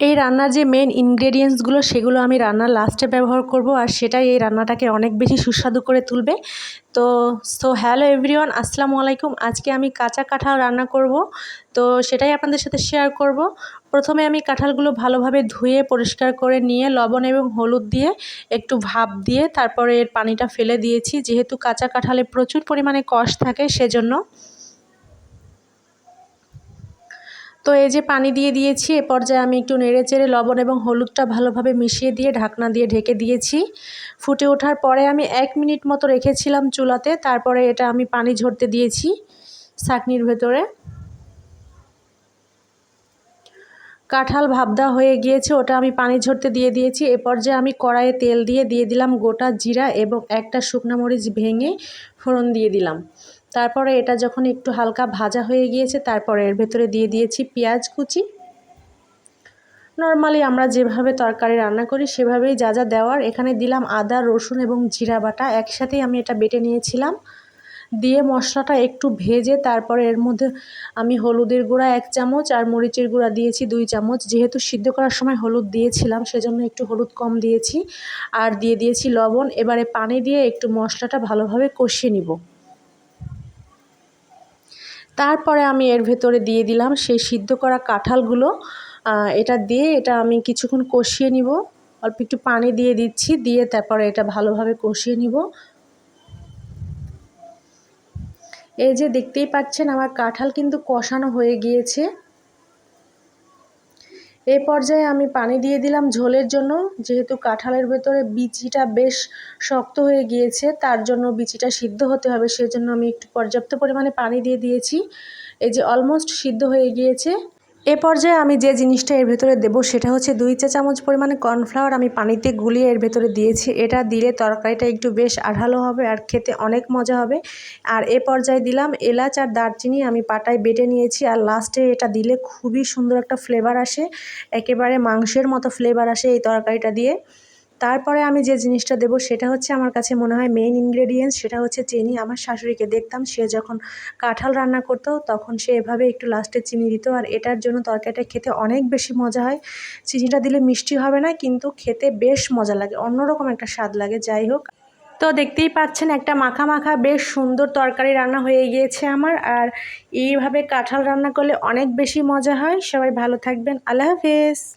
এই রান্নার যে মেন ইনগ্রেডিয়েন্টসগুলো সেগুলো আমি রান্নার লাস্টে ব্যবহার করব আর সেটাই এই রান্নাটাকে অনেক বেশি সুস্বাদু করে তুলবে। তো সো হ্যালো এভরিওয়ান আসসালামু আলাইকুম। আজকে আমি কাঁচা কাঁঠাল রান্না করব। তো, সেটাই আপনাদের সাথে শেয়ার করব। প্রথমে আমি কাঁঠালগুলো ভালোভাবে ধুয়ে, পরিষ্কার করে নিয়ে, লবণ এবং হলুদ দিয়ে, একটু ভাপ দিয়ে, তারপরে এর পানিটা ফেলে দিয়েছি। যেহেতু কাঁচা কাঁঠালে প্রচুর পরিমাণে কষ থাকে, সেজন্য তো এই যে পানি দিয়ে দিয়েছি, এ পর্যায়ে আমি একটু নেড়ে চেড়ে লবণ এবং হলুদটা ভালোভাবে মিশিয়ে দিয়ে ঢাকনা দিয়ে ঢেকে দিয়েছি। ফুটে ওঠার পরে আমি এক মিনিট মতো রেখেছিলাম চুলাতে, তারপরে এটা আমি পানি ঝরতে দিয়েছি সাকনির ভেতরে। কাঁঠাল ভাবদা হয়ে গিয়েছে, ওটা আমি পানি ঝরতে দিয়ে দিয়েছি। এ পর্যায়ে আমি কড়াইয়ে তেল দিয়ে দিয়ে দিলাম গোটা জিরা এবং একটা শুকনো মরিচ ভেঙে ফোড়ন দিয়ে দিলাম। তারপরে এটা যখন একটু হালকা ভাজা হয়ে গিয়েছে, তারপরে এর ভেতরে দিয়ে দিয়েছি পেঁয়াজ কুচি। নর্মালি আমরা যেভাবে তরকারি রান্না করি, সেভাবেই যা যা দেওয়ার। এখানে দিলাম আদা, রসুন এবং জিরা বাটা। একসাথেই আমি এটা বেটে নিয়েছিলাম। দিয়ে মশলাটা একটু ভেজে তারপরে এর মধ্যে আমি হলুদের গুঁড়া এক চামচ আর মরিচের গুঁড়া দিয়েছি দুই চামচ। যেহেতু সিদ্ধ করার সময় হলুদ দিয়েছিলাম, সেজন্য একটু হলুদ কম দিয়েছি আর দিয়ে দিয়েছি লবণ। এবারে পানি দিয়ে একটু মশলাটা ভালোভাবে কষিয়ে নিব। তারপরে আমি এর ভেতরে দিয়ে দিলাম সেই সিদ্ধ করা কাঁঠালগুলো। এটা দিয়ে এটা আমি কিছুক্ষণ কষিয়ে নিব। অল্প একটু পানি দিয়ে দিচ্ছি, দিয়ে তারপরে এটা ভালোভাবে কষিয়ে নিব। এই যে দেখতেই পাচ্ছেন আমার কাঁঠাল কিন্তু কষানো হয়ে গিয়েছে। এ পর্যায়ে আমি পানি দিয়ে দিলাম ঝোলের জন্য, যেহেতু কাঁঠালের ভেতরে বিচিটা বেশ শক্ত হয়ে গিয়েছে, তার জন্য বিচিটা সিদ্ধ হতে হবে, সেজন্য আমি একটু পর্যাপ্ত পরিমাণে পানি দিয়ে দিয়েছি। এই যে অলমোস্ট সিদ্ধ হয়ে গিয়েছে। এ পর্যায়ে আমি যে জিনিসটা এর ভেতরে দেব সেটা হচ্ছে দুই চা চামচ পরিমাণে কর্নফ্লাওয়ার আমি পানিতে গুলিয়ে এর ভেতরে দিয়েছি। এটা দিলে তরকারিটা একটু বেশ আঢ়ালো হবে আর খেতে অনেক মজা হবে। আর এ পর্যায়ে দিলাম এলাচ আর দারচিনি আমি পাটায় বেটে নিয়েছি আর লাস্টে এটা দিলে খুবই সুন্দর একটা ফ্লেভার আসে। একেবারে মাংসের মতো ফ্লেভার আসে এই তরকারিটা দিয়ে। তারপরে আমি যে জিনিসটা দেবো সেটা হচ্ছে আমার কাছে মনে হয় মেইন ইনগ্রেডিয়েন্টস সেটা হচ্ছে চিনি। আমার শাশুড়িকে দেখতাম, সে যখন কাঁঠাল রান্না করতো, তখন সে এভাবে একটু লাস্টে চিনি দিত। আর এটার জন্য তরকারিটা খেতে অনেক বেশি মজা হয়। চিনিটা দিলে মিষ্টি হবে না, কিন্তু খেতে বেশ মজা লাগে, অন্যরকম একটা স্বাদ লাগে। যাই হোক। তো দেখতেই পাচ্ছেন, একটা মাখা মাখা বেশ সুন্দর তরকারি রান্না হয়ে গিয়েছে আমার। আর এইভাবে কাঁঠাল রান্না করলে অনেক বেশি মজা হয়। সবাই ভালো থাকবেন। আল্লাহ হাফেজ।